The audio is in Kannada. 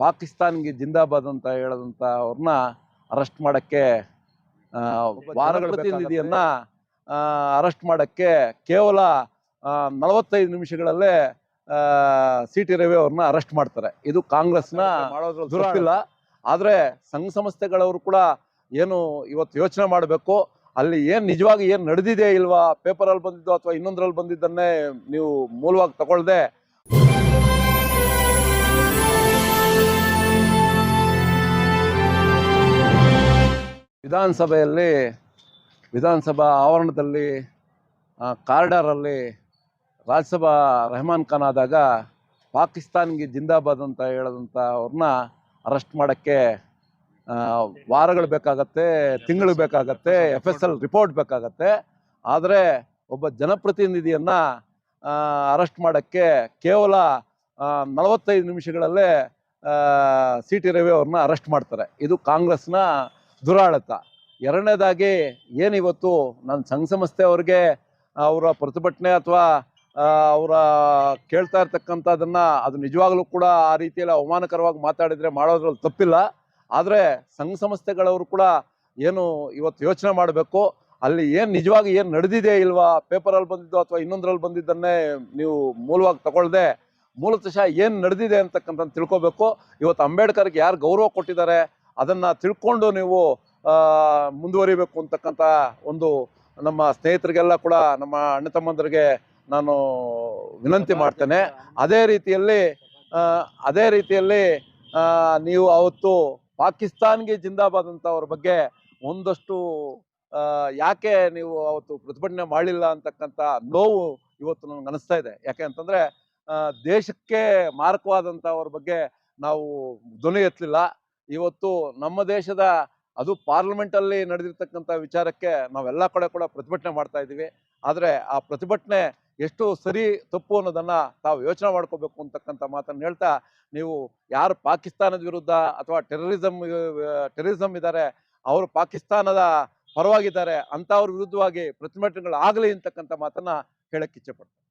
ಪಾಕಿಸ್ತಾನ್ಗೆ ಜಿಂದಾಬಾದ್ ಅಂತ ಹೇಳದಂತ ಅವ್ರನ್ನ ಅರೆಸ್ಟ್ ಮಾಡಕ್ಕೆ ವಾರಗಳ ಪ್ರತಿನಿಧಿಯನ್ನ ಅರೆಸ್ಟ್ ಮಾಡಕ್ಕೆ ಕೇವಲ ನಲವತ್ತೈದು ನಿಮಿಷಗಳಲ್ಲೇ ಸಿ ಟಿ ರವಿ ಅವ್ರನ್ನ ಅರೆಸ್ಟ್ ಮಾಡ್ತಾರೆ. ಇದು ಕಾಂಗ್ರೆಸ್ನ ದುರಪಿಲ್ಲ ಆದ್ರೆ ಸಂಘ ಸಂಸ್ಥೆಗಳವರು ಕೂಡ ಏನು ಇವತ್ತು ಯೋಚನೆ ಮಾಡಬೇಕು ಅಲ್ಲಿ ಏನ್ ನಿಜವಾಗಿ ಏನ್ ನಡೆದಿದೆ ಇಲ್ವಾ ಪೇಪರ್ ಅಲ್ಲಿ ಬಂದಿದ್ದು ಅಥವಾ ಇನ್ನೊಂದರಲ್ಲಿ ಬಂದಿದ್ದನ್ನೇ ನೀವು ಮೂಲವಾಗಿ ತಗೊಳ್ದೆ. ವಿಧಾನಸಭೆಯಲ್ಲಿ, ವಿಧಾನಸಭಾ ಆವರಣದಲ್ಲಿ ಕಾರಿಡಾರಲ್ಲಿ ರಾಜ್ಯಸಭಾ ರೆಹಮಾನ್ ಖಾನ್ ಆದಾಗ ಪಾಕಿಸ್ತಾನ್ಗೆ ಜಿಂದಾಬಾದ್ ಅಂತ ಹೇಳಿದಂಥ ಅವ್ರನ್ನ ಅರೆಸ್ಟ್ ಮಾಡೋಕ್ಕೆ ವಾರಗಳು ಬೇಕಾಗತ್ತೆ, ತಿಂಗಳು ಬೇಕಾಗತ್ತೆ ಎಫ್ ಎಸ್ ಎಲ್ ರಿಪೋರ್ಟ್ ಬೇಕಾಗತ್ತೆ. ಆದರೆ ಒಬ್ಬ ಜನಪ್ರತಿನಿಧಿಯನ್ನು ಅರೆಸ್ಟ್ ಮಾಡೋಕ್ಕೆ ಕೇವಲ ನಲವತ್ತೈದು ನಿಮಿಷಗಳಲ್ಲೇ ಸಿ ಟಿ ರವಿ ಅವ್ರನ್ನ ಅರೆಸ್ಟ್ ಮಾಡ್ತಾರೆ. ಇದು ಕಾಂಗ್ರೆಸ್ನ ದುರಾಡಳಿತ ಎರಡನೇದಾಗಿ ಏನಿವತ್ತು ನನ್ನ ಸಂಘ ಸಂಸ್ಥೆ ಅವ್ರಿಗೆ, ಅವರ ಪ್ರತಿಭಟನೆ ಅಥವಾ ಅವರ ಕೇಳ್ತಾ ಇರ್ತಕ್ಕಂಥದ್ದನ್ನು ಅದು ನಿಜವಾಗ್ಲೂ ಕೂಡ ಆ ರೀತಿಯಲ್ಲಿ ಅವಮಾನಕರವಾಗಿ ಮಾತಾಡಿದ್ರೆ ಮಾಡೋದ್ರಲ್ಲಿ ತಪ್ಪಿಲ್ಲ. ಆದರೆ ಸಂಘ ಸಂಸ್ಥೆಗಳವರು ಕೂಡ ಏನು ಇವತ್ತು ಯೋಚನೆ ಮಾಡಬೇಕು, ಅಲ್ಲಿ ಏನು ನಿಜವಾಗಿ ಏನು ನಡೆದಿದೆ ಇಲ್ವಾ ಪೇಪರಲ್ಲಿ ಬಂದಿದ್ದು ಅಥವಾ ಇನ್ನೊಂದರಲ್ಲಿ ಬಂದಿದ್ದನ್ನೇ ನೀವು ಮೂಲವಾಗಿ ತಗೊಳ್ದೆ, ಮೂಲತಃ ಏನು ನಡೆದಿದೆ ಅಂತಕ್ಕಂಥ ತಿಳ್ಕೊಬೇಕು. ಇವತ್ತು ಅಂಬೇಡ್ಕರ್ಗೆ ಯಾರು ಗೌರವ ಕೊಟ್ಟಿದ್ದಾರೆ ಅದನ್ನ ತಿಳ್ಕೊಂಡು ನೀವು ಮುಂದುವರಿಬೇಕು ಅಂತಕ್ಕಂಥ ಒಂದು ನಮ್ಮ ಸ್ನೇಹಿತರಿಗೆಲ್ಲ ಕೂಡ ನಮ್ಮ ಅಣ್ಣ ತಮ್ಮಂದರಿಗೆ ನಾನು ವಿನಂತಿ ಮಾಡ್ತೇನೆ. ಅದೇ ರೀತಿಯಲ್ಲಿ ಅದೇ ರೀತಿಯಲ್ಲಿ ನೀವು ಅವತ್ತು ಪಾಕಿಸ್ತಾನ್ಗೆ ಜಿಂದಾಬಾದ್ ಅಂತ ಅವ್ರ ಬಗ್ಗೆ ಒಂದಷ್ಟು ಯಾಕೆ ನೀವು ಅವತ್ತು ಪ್ರತಿಭಟನೆ ಮಾಡಲಿಲ್ಲ ಅಂತಕ್ಕಂಥ ನೋವು ಇವತ್ತು ನನಗೆ ಅನಿಸ್ತಾ ಇದೆ. ಯಾಕೆ ಅಂತಂದ್ರೆ ದೇಶಕ್ಕೆ ಮಾರಕವಾದಂಥ ಅವ್ರ ಬಗ್ಗೆ ನಾವು ಧ್ವನಿ ಎತ್ತಲಿಲ್ಲ. ಇವತ್ತು ನಮ್ಮ ದೇಶದ ಅದು ಪಾರ್ಲಿಮೆಂಟಲ್ಲಿ ನಡೆದಿರ್ತಕ್ಕಂಥ ವಿಚಾರಕ್ಕೆ ನಾವೆಲ್ಲ ಕಡೆ ಕೂಡ ಪ್ರತಿಭಟನೆ ಮಾಡ್ತಾ ಇದ್ದೀವಿ. ಆದರೆ ಆ ಪ್ರತಿಭಟನೆ ಎಷ್ಟು ಸರಿ ತಪ್ಪು ಅನ್ನೋದನ್ನ ತಾವು ಯೋಚನೆ ಮಾಡ್ಕೋಬೇಕು ಅಂತಕ್ಕಂಥ ಮಾತನ್ನು ಹೇಳ್ತಾ ನೀವು ಯಾರು ಪಾಕಿಸ್ತಾನದ ವಿರುದ್ಧ ಅಥವಾ ಟೆರರಿಸಮ್ ಟೆರರಿಸಮ್ ಇದ್ದಾರೆ ಅವರು ಪಾಕಿಸ್ತಾನದ ಪರವಾಗಿದ್ದಾರೆ, ಅಂಥವ್ರ ವಿರುದ್ಧವಾಗಿ ಪ್ರತಿಭಟನೆಗಳು ಆಗಲಿ ಅಂತಕ್ಕಂಥ ಮಾತನ್ನ ಹೇಳಕ್ಕೆ ಪಡ್ತೀನಿ.